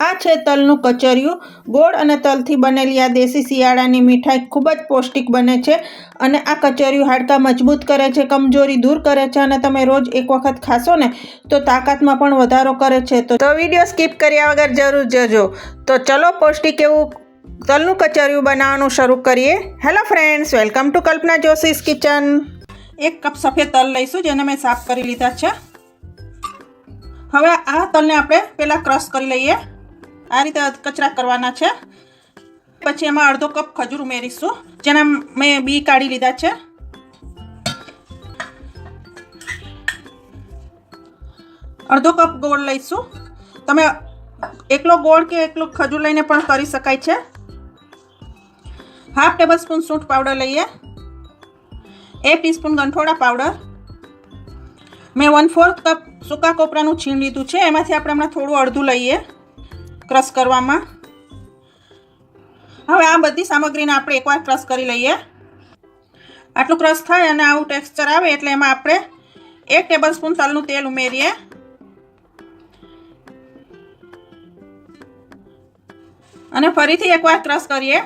આ છે તલનું કચરિયું. ગોળ અને તલથી બનેલી આ દેશી શિયાળાની મીઠાઈ ખૂબ જ પૌષ્ટિક બને છે અને આ કચરિયું હાડકાં મજબૂત કરે છે, કમજોરી દૂર કરે છે અને તમે રોજ એક વખત ખાશો ને તો તાકાતમાં પણ વધારો કરે છે. તો વીડિયો સ્કીપ કર્યા વગર જરૂર જજો. તો ચલો પૌષ્ટિક એવું તલનું કચરિયું બનાવવાનું શરૂ કરીએ. Hello friends welcome to Kalpana Joshi's kitchen. એક કપ સફેદ તલ લઈશું, જેને મેં સાફ કરી લીધા છે. હવે આ તલને આપણે પહેલાં ક્રશ કરી લઈએ. આ રીતે કચરા કરવાના છે. પછી એમાં અડધો કપ ખજૂર ઉમેરીશું. જેના મેં બી કાઢી લીધા છે. અડધો કપ ગોળ લઈશું. તમે એકલો ગોળ કે એકલો ખજૂર લઈને પણ કરી શકાય છે. હાફ ટેબલ સ્પૂન સૂંઠ પાવડર લઈએ. એક ટીસ્પૂન ગંઠોડા પાવડર. મેં વન ફોર્થ કપ સૂકા કોપરાનું છીણ લીધું છે. એમાંથી આપણે હમણાં થોડું અડધું લઈએ. ક્રશ કરવામાં? હવે આ બધી સામગ્રીને આપણે એકવાર ક્રશ કરી લઈએ. આટલું ક્રશ થાય અને આવું ટેક્સચર આવે એટલે એમાં આપણે એક ટેબલ સ્પૂન તલનું તેલ ઉમેરીએ. અને ફરીથી એકવાર ક્રશ કરીએ.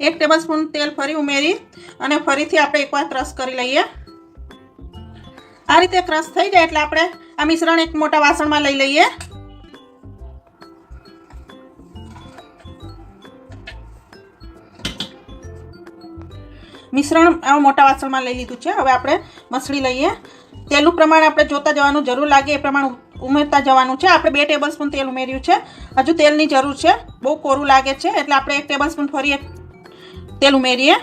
એક ટેબલ સ્પૂન તેલ ફરી ઉમેરી અને ફરીથી આપણે એકવાર ક્રશ કરી લઈએ. આ રીતે ક્રશ થઈ જાય એટલે આપણે આ મિશ્રણ એક મોટા વાસણમાં લઈ લઈએ. મિશ્રણ આ મોટા વાસણમાં લઈ લીધું છે. હવે આપણે મસળી લઈએ. તેલનું પ્રમાણ આપણે જોતા જવાનું જરૂર લાગે એ પ્રમાણે ઉમેરતા જવાનું છે. આપણે બે ટેબલ સ્પૂન તેલ ઉમેર્યું છે. હજુ તેલની જરૂર છે. બહુ કોરું લાગે છે, એટલે આપણે એક ટેબલ સ્પૂન ફરી એક તેલ ઉમેરીએ.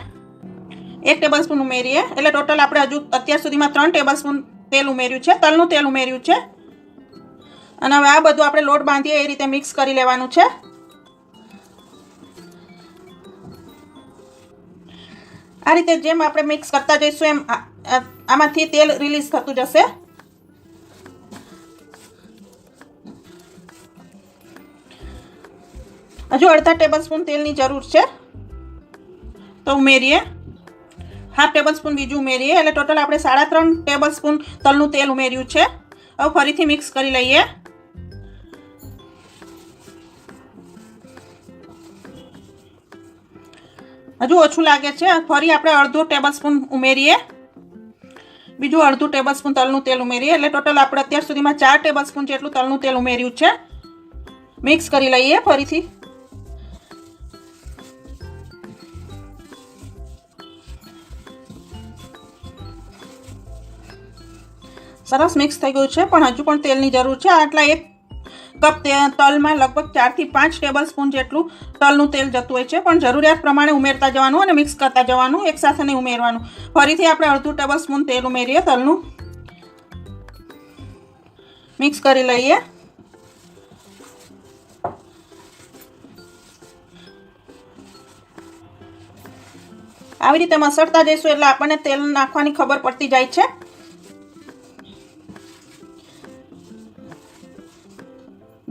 એક ટેબલ સ્પૂન ઉમેરીએ. એટલે ટોટલ આપણે હજુ અત્યાર સુધીમાં ત્રણ ટેબલ તેલ ઉમેર્યું છે. તલનું તેલ ઉમેર્યું છે. અને હવે આ બધું આપણે લોટ બાંધીએ એ રીતે મિક્સ કરી લેવાનું છે. આ રીતે જેમ આપણે મિક્સ કરતા જઈશું એમ આમાંથી તેલ રિલીઝ થતું જશે. હજુ અડધા ટેબલ સ્પૂન તેલની જરૂર છે. તો ઉમેરીએ. હાફ ટેબલ સ્પૂન બીજું ઉમેરીએ. એટલે ટોટલ આપણે સાડા ત્રણ ટેબલ સ્પૂન તલનું તેલ ઉમેર્યું છે. હવે ફરીથી મિક્સ કરી લઈએ. હજુ ઓછું લાગે છે. ફરી આપણે અડધો ટેબલ સ્પૂન ઉમેરીએ. બીજું અડધું ટેબલ સ્પૂન તલનું તેલ ઉમેરીએ. એટલે ટોટલ આપણે અત્યાર સુધીમાં ચાર ટેબલ જેટલું તલનું તેલ ઉમેર્યું છે. મિક્સ કરી લઈએ ફરીથી. સરસ મિક્સ થઈ ગયું છે, પણ હજુ પણ તેલની જરૂર છે. આટલા એક કપ તલમાં લગભગ ચારથી પાંચ ટેબલ સ્પૂન જેટલું તલનું તેલ જતું હોય છે. પણ જરૂરિયાત પ્રમાણે ઉમેરતા જવાનું અને મિક્સ કરતા જવાનું એકસાથે નહીં ઉમેરવાનું. ફરીથી આપણે અડધું ટેબલ સ્પૂન તેલ ઉમેરીએ, તલનું મિક્સ કરી લઈએ. આવી રીતે મસળતા જઈશું એટલે આપણને તેલ નાખવાની ખબર પડતી જાય છે.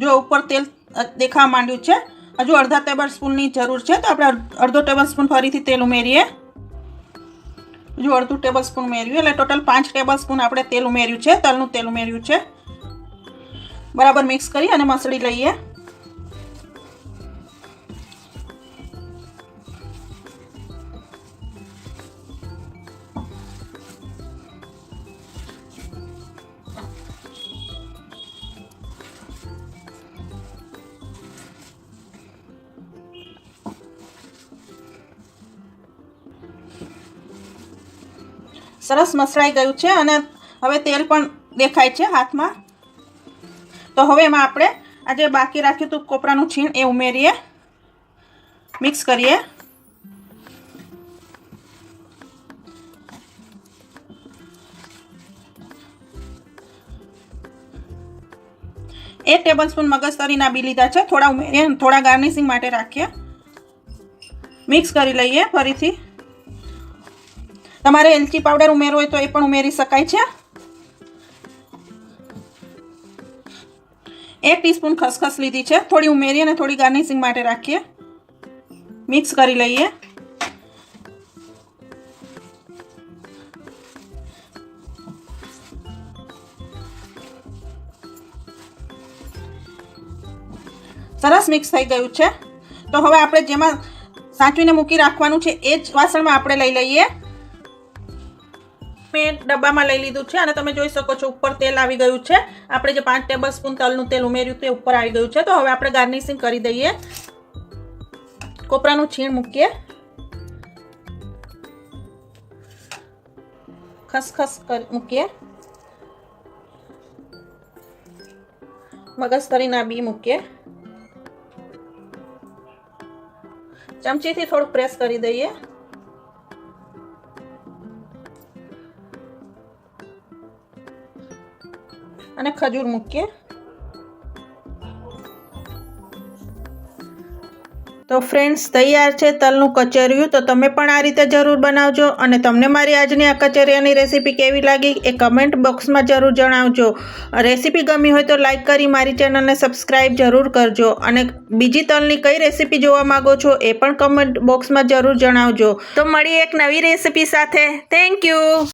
જો ઉપર તેલ દેખાવા માંડ્યું છે. હજુ અડધા ટેબલ સ્પૂનની જરૂર છે, તો આપણે અડધો ટેબલ સ્પૂન ફરીથી તેલ ઉમેરીએ. હજુ અડધું ટેબલ સ્પૂન ઉમેર્યું, એટલે ટોટલ પાંચ ટેબલ સ્પૂન આપણે તેલ ઉમેર્યું છે, તલનું તેલ ઉમેર્યું છે. બરાબર મિક્સ કરી અને મસળી લઈએ. સરસ મસળાઈ ગયું છે અને હવે તેલ પણ દેખાય છે હાથમાં. તો હવે એમાં આપણે આજે બાકી રાખ્યું હતું કોપરાનું છીણ એ ઉમેરીએ. મિક્સ કરીએ. એક ટેબલ સ્પૂન મગજતરીના બી લીધા છે. થોડા ઉમેરીએ થોડા ગાર્નિશિંગ માટે રાખીએ. મિક્સ કરી લઈએ ફરીથી. તમારે એલચી પાવડર ઉમેરવો હોય તો એ પણ ઉમેરી શકાય છે. એક ટીસ્પૂન ખસખસ લીધી છે. થોડી ઉમેરી અને થોડી ગાર્નિશિંગ માટે રાખીએ. મિક્સ કરી લઈએ. સરસ મિક્સ થઈ ગયું છે. તો હવે આપણે જેમાં સાચવીને મૂકી રાખવાનું છે, એ જ વાસણમાં આપણે લઈ લઈએ. મેં ડબ્બામાં લઈ લીધું છે અને તમે જોઈ શકો છો ઉપર તેલ આવી ગયું છે. આપણે જે પાંચ ટેબલ સ્પૂન તલનું તેલ ઉમેર્યું તે ઉપર આવી ગયું છે. તો હવે આપણે ગાર્નિશિંગ કરી દઈએ. કોપરાનું છીણ મૂકીએ. ખસખસ મૂકીએ. મગજતરીના બી મૂકીએ. ચમચીથી થોડુંક પ્રેસ કરી દઈએ. અને ખજૂર મૂકીએ. તો ફ્રેન્ડ્સ તૈયાર છે તલનું કચેરિયું. તો તમે પણ આ રીતે જરૂર બનાવજો અને તમને મારી આજની આ કચરિયાની રેસીપી કેવી લાગી એ કમેન્ટ બોક્સમાં જરૂર જણાવજો. રેસીપી ગમી હોય તો લાઇક કરી મારી ચેનલને સબસ્ક્રાઈબ જરૂર કરજો. અને બીજી તલની કઈ રેસીપી જોવા માંગો છો એ પણ કમેન્ટ બોક્સમાં જરૂર જણાવજો. તો મળીએ એક નવી રેસીપી સાથે. Thank you